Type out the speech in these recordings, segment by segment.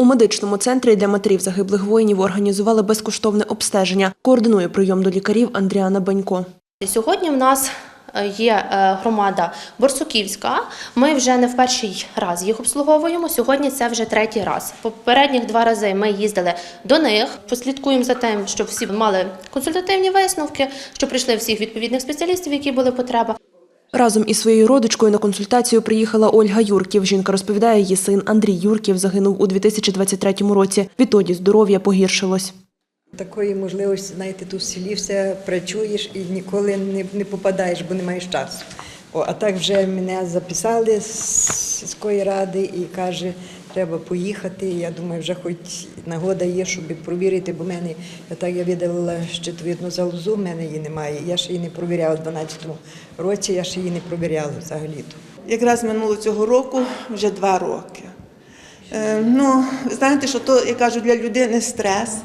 У медичному центрі для матерів загиблих воїнів організували безкоштовне обстеження. Координує прийом до лікарів Андріана Банько. Сьогодні в нас е, є е, громада Борсуківська. Ми вже не в перший раз їх обслуговуємо. Сьогодні це вже третій раз. Попередніх два рази ми їздили до них. Послідкуємо за тим, щоб всі мали консультативні висновки, щоб прийшли всіх відповідних спеціалістів, які були потреба. Разом із своєю родичкою на консультацію приїхала Ольга Юрків. Жінка розповідає, її син Андрій Юрків загинув у 2023 році. Відтоді здоров'я погіршилось. Такої можливості, знаєте, тут в селі все працюєш і ніколи не, не попадаєш, бо не маєш часу. О, а так вже мене записали з сільської ради і каже, треба поїхати. Я думаю, вже хоч нагода є, щоб провірити, бо мене я так я видалила щитовидну залозу, в мене її немає. Я ще її не провіряла в 12-му році, я ще її не провіряла взагалі-то. Якраз минуло цього року вже два роки. Е, ну, знаєте, що то, я кажу, для людини стрес,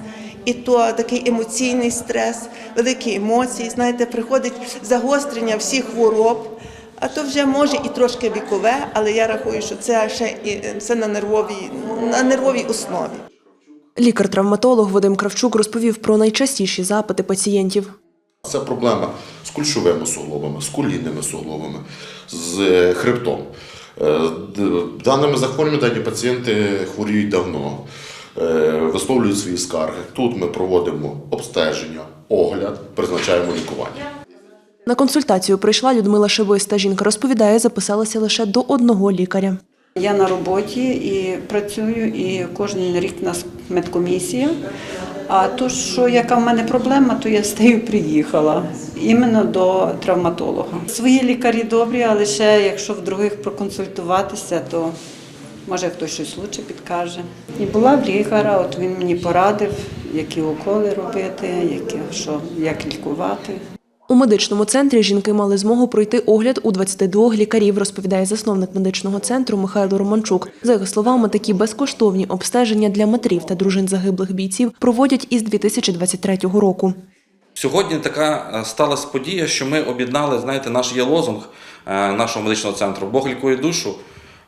і то такий емоційний стрес, великі емоції. Знаєте, приходить загострення всіх хвороб, а то вже може і трошки вікове, але я рахую, що це ще і це на нервовій, на нервовій основі. Лікар-травматолог Вадим Кравчук розповів про найчастіші запити пацієнтів. Це проблема з кульшовими суглобами, з колінними суглобами, з е, хребтом. Е, Даними захворюваннями дані пацієнти хворіють давно, е, висловлюють свої скарги. Тут ми проводимо обстеження, огляд, призначаємо лікування. На консультацію прийшла Людмила Шевиста. Жінка розповідає, записалася лише до одного лікаря. Я на роботі і працюю, і кожен рік у нас медкомісія. А то, що яка в мене проблема, то я нею приїхала іменно до травматолога. Свої лікарі добрі, але ще якщо в других проконсультуватися, то може хтось щось лучше підкаже. І була в лікаря, от він мені порадив, які уколи робити, які, що, як лікувати. У медичному центрі жінки мали змогу пройти огляд у 22 лікарів, розповідає засновник медичного центру Михайло Романчук. За його словами, такі безкоштовні обстеження для матерів та дружин загиблих бійців проводять із 2023 року. Сьогодні така е, сталася подія, що ми об'єднали, знаєте, наш є лозунг е, нашого медичного центру Бог лікує душу,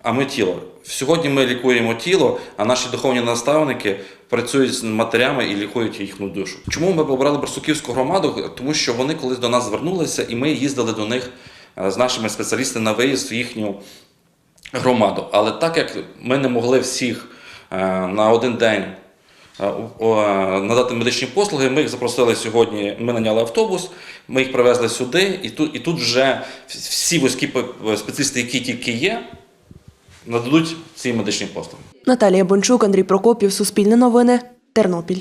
а ми тіло. Сьогодні ми лікуємо тіло, а наші духовні наставники працюють з матерями і лікують їхню душу. Чому ми обрали Барсуківську громаду? Тому що вони колись до нас звернулися, і ми їздили до них е, з нашими спеціалістами на виїзд в їхню громаду. Але так як ми не могли всіх е, на один день е, надати медичні послуги, ми їх запросили сьогодні. Ми наняли автобус, ми їх привезли сюди, і тут, і тут вже всі вузькі спеціалісти, які тільки є, нададуть ці медичні послуги. Наталія Бончук, Андрій Прокопів, Суспільне новини, Тернопіль.